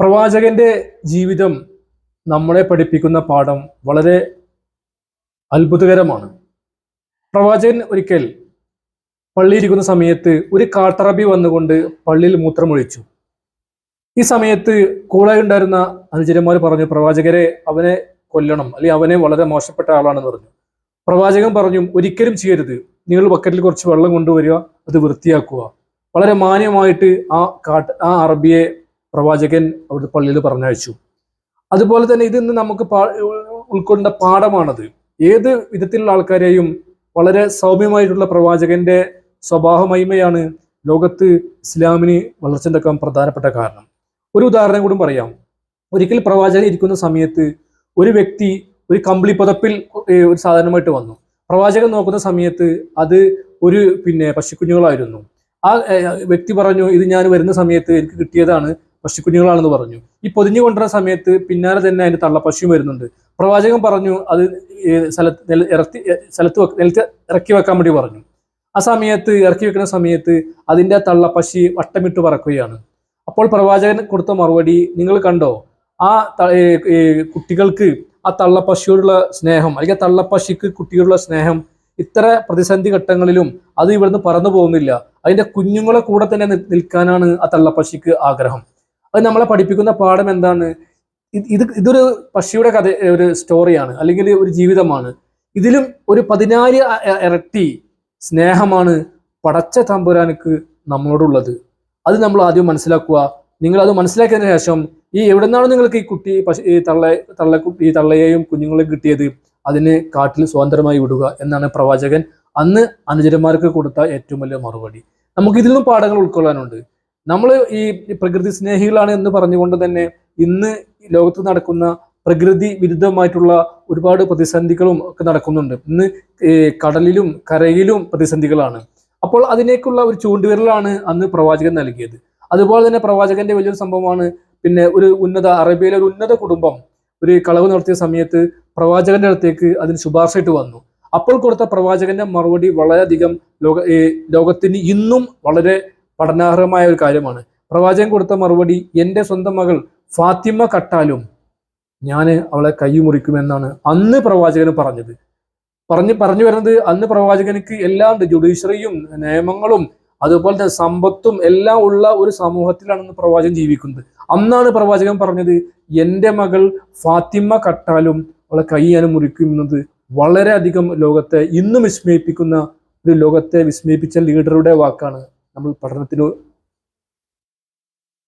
പ്രവാചകന്റെ ജീവിതം നമ്മളെ പഠിപ്പിക്കുന്ന പാഠം വളരെ അത്ഭുതകരമാണ്. പ്രവാചകൻ ഒരിക്കൽ പള്ളിയിരിക്കുന്ന സമയത്ത് ഒരു കാട്ടറബി വന്നുകൊണ്ട് പള്ളിയിൽ മൂത്രമൊഴിച്ചു. ഈ സമയത്ത് കൂടെ ഉണ്ടായിരുന്ന അനുചരന്മാർ പറഞ്ഞു പ്രവാചകരെ അവനെ കൊല്ലണം. അല്ലെങ്കിൽ അവനെ വളരെ മോശപ്പെട്ട ആളാണെന്ന് പറഞ്ഞു. പ്രവാചകൻ പറഞ്ഞു ഒരിക്കലും ചെയ്യരുത്. നിങ്ങൾ ബക്കറ്റിൽ കുറച്ച് വെള്ളം കൊണ്ടുവരിക അത് വൃത്തിയാക്കുക. വളരെ മാന്യമായിട്ട് ആ കാട്ട് ആ അറബിയെ പ്രവാചകൻ അവിടുത്തെ പള്ളിയിൽ പറഞ്ഞയച്ചു. അതുപോലെ തന്നെ ഇതിന്ന് നമുക്ക് ഉൾക്കൊണ്ട പാഠമാണത്. ഏത് വിധത്തിലുള്ള ആൾക്കാരെയും വളരെ സൗമ്യമായിട്ടുള്ള പ്രവാചകന്റെ സ്വഭാവ മഹിമയാണ് ലോകത്ത് ഇസ്ലാമിന് വളർച്ചയുണ്ടാക്കാൻ പ്രധാനപ്പെട്ട കാരണം. ഒരു ഉദാഹരണം കൂടി പറയാം. ഒരിക്കൽ പ്രവാചകൻ ഇരിക്കുന്ന സമയത്ത് ഒരു വ്യക്തി ഒരു കമ്പിളി പുതപ്പിൽ ഒരു സാധനമായിട്ട് വന്നു. പ്രവാചകൻ നോക്കുന്ന സമയത്ത് അത് ഒരു പിന്നെ പശുക്കുഞ്ഞുങ്ങളായിരുന്നു. ആ വ്യക്തി പറഞ്ഞു ഇത് ഞാൻ വരുന്ന സമയത്ത് എനിക്ക് കിട്ടിയതാണ് പശുക്കുഞ്ഞുങ്ങളാണെന്ന് പറഞ്ഞു. ഈ പൊതിഞ്ഞു കൊണ്ടുവരുന്ന സമയത്ത് പിന്നാലെ തന്നെ അതിന്റെ തള്ള പശുവും വരുന്നുണ്ട്. പ്രവാചകൻ പറഞ്ഞു അത് സ്ഥലത്ത് ഇറത്തി സ്ഥലത്ത് നിലത്ത് ഇറക്കി വെക്കാൻ വേണ്ടി പറഞ്ഞു. ആ സമയത്ത് ഇറക്കി വെക്കുന്ന സമയത്ത് അതിന്റെ തള്ള പശി വട്ടമിട്ട് പറക്കുകയാണ്. അപ്പോൾ പ്രവാചകൻ കൊടുത്ത മറുപടി നിങ്ങൾ കണ്ടോ? ആ കുട്ടികൾക്ക് ആ തള്ളപ്പശിയോടുള്ള സ്നേഹം അല്ലെങ്കിൽ തള്ള തള്ളപ്പശിക്ക് കുട്ടിയോടുള്ള സ്നേഹം ഇത്ര പ്രതിസന്ധി ഘട്ടങ്ങളിലും അത് ഇവിടുന്ന് പറന്നു പോകുന്നില്ല. അതിന്റെ കുഞ്ഞുങ്ങളെ കൂടെ തന്നെ നിൽക്കാനാണ് ആ തള്ളപ്പശിക്ക് ആഗ്രഹം. അത് നമ്മളെ പഠിപ്പിക്കുന്ന പാഠം എന്താണ്? ഇത് ഇത് ഇതൊരു പക്ഷിയുടെ കഥ ഒരു സ്റ്റോറിയാണ് അല്ലെങ്കിൽ ഒരു ജീവിതമാണ്. ഇതിലും ഒരു പതിനാല് ഇരട്ടി സ്നേഹമാണ് പടച്ച തമ്പുരാനക്ക് നമ്മളോടുള്ളത്. അത് നമ്മൾ ആദ്യം മനസ്സിലാക്കുക. നിങ്ങൾ അത് മനസ്സിലാക്കിയതിനു ശേഷം ഈ എവിടെ നിന്നാണ് നിങ്ങൾക്ക് ഈ കുട്ടി പശു ഈ തള്ള തള്ള ഈ തള്ളയെയും കുഞ്ഞുങ്ങളെയും കിട്ടിയത്? അതിനെ കാട്ടിൽ സ്വതന്ത്രമായി വിടുക എന്നാണ് പ്രവാചകൻ അന്ന് അനുചരന്മാർക്ക് കൊടുത്ത ഏറ്റവും വലിയ മറുപടി. നമുക്ക് ഇതിൽ നിന്നും പാഠങ്ങൾ ഉൾക്കൊള്ളാനുണ്ട്. നമ്മൾ ഈ പ്രകൃതി സ്നേഹികളാണ് എന്ന് പറഞ്ഞുകൊണ്ട് തന്നെ ഇന്ന് ലോകത്ത് നടക്കുന്ന പ്രകൃതി വിരുദ്ധമായിട്ടുള്ള ഒരുപാട് പ്രതിസന്ധികളും ഒക്കെ നടക്കുന്നുണ്ട്. ഇന്ന് കടലിലും കരയിലും പ്രതിസന്ധികളാണ്. അപ്പോൾ അതിനേക്കുള്ള ഒരു ചൂണ്ടുവിരലാണ് അന്ന് പ്രവാചകൻ നൽകിയത്. അതുപോലെ തന്നെ പ്രവാചകന്റെ വലിയൊരു സംഭവമാണ് പിന്നെ ഒരു ഉന്നത അറേബ്യയിലെ ഒരു ഉന്നത കുടുംബം ഒരു കളവ് നടത്തിയ സമയത്ത് പ്രവാചകന്റെ അടുത്തേക്ക് അതിന് ശുപാർശയിട്ട് വന്നു. അപ്പോൾ കൊടുത്ത പ്രവാചകന്റെ മറുപടി വളരെയധികം ലോക ലോകത്തിന് ഇന്നും വളരെ പഠനാർഹമായ ഒരു കാര്യമാണ്. പ്രവാചകൻ കൊടുത്ത മറുപടി എന്റെ സ്വന്തം മകൾ ഫാത്തിമ കട്ടാലും ഞാൻ അവളെ കൈമുറിക്കുമെന്നാണ് അന്ന് പ്രവാചകന് പറഞ്ഞത്. പറഞ്ഞ് പറഞ്ഞു വരുന്നത് അന്ന് പ്രവാചകനിക്ക് എല്ലാം ജുഡീഷ്യറിയും നിയമങ്ങളും അതുപോലെ തന്നെ സമ്പത്തും എല്ലാം ഉള്ള ഒരു സമൂഹത്തിലാണെന്ന് പ്രവാചകൻ ജീവിക്കുന്നത്. അന്നാണ് പ്രവാചകൻ പറഞ്ഞത് എന്റെ മകൾ ഫാത്തിമ കട്ടാലും അവളെ കൈ ഞാൻ മുറിക്കും എന്നത് വളരെയധികം ലോകത്തെ ഇന്നും വിസ്മയിപ്പിക്കുന്ന ഒരു ലോകത്തെ വിസ്മയിപ്പിച്ച ലീഡറുടെ വാക്കാണ്. നമ്മൾ പഠനത്തിന്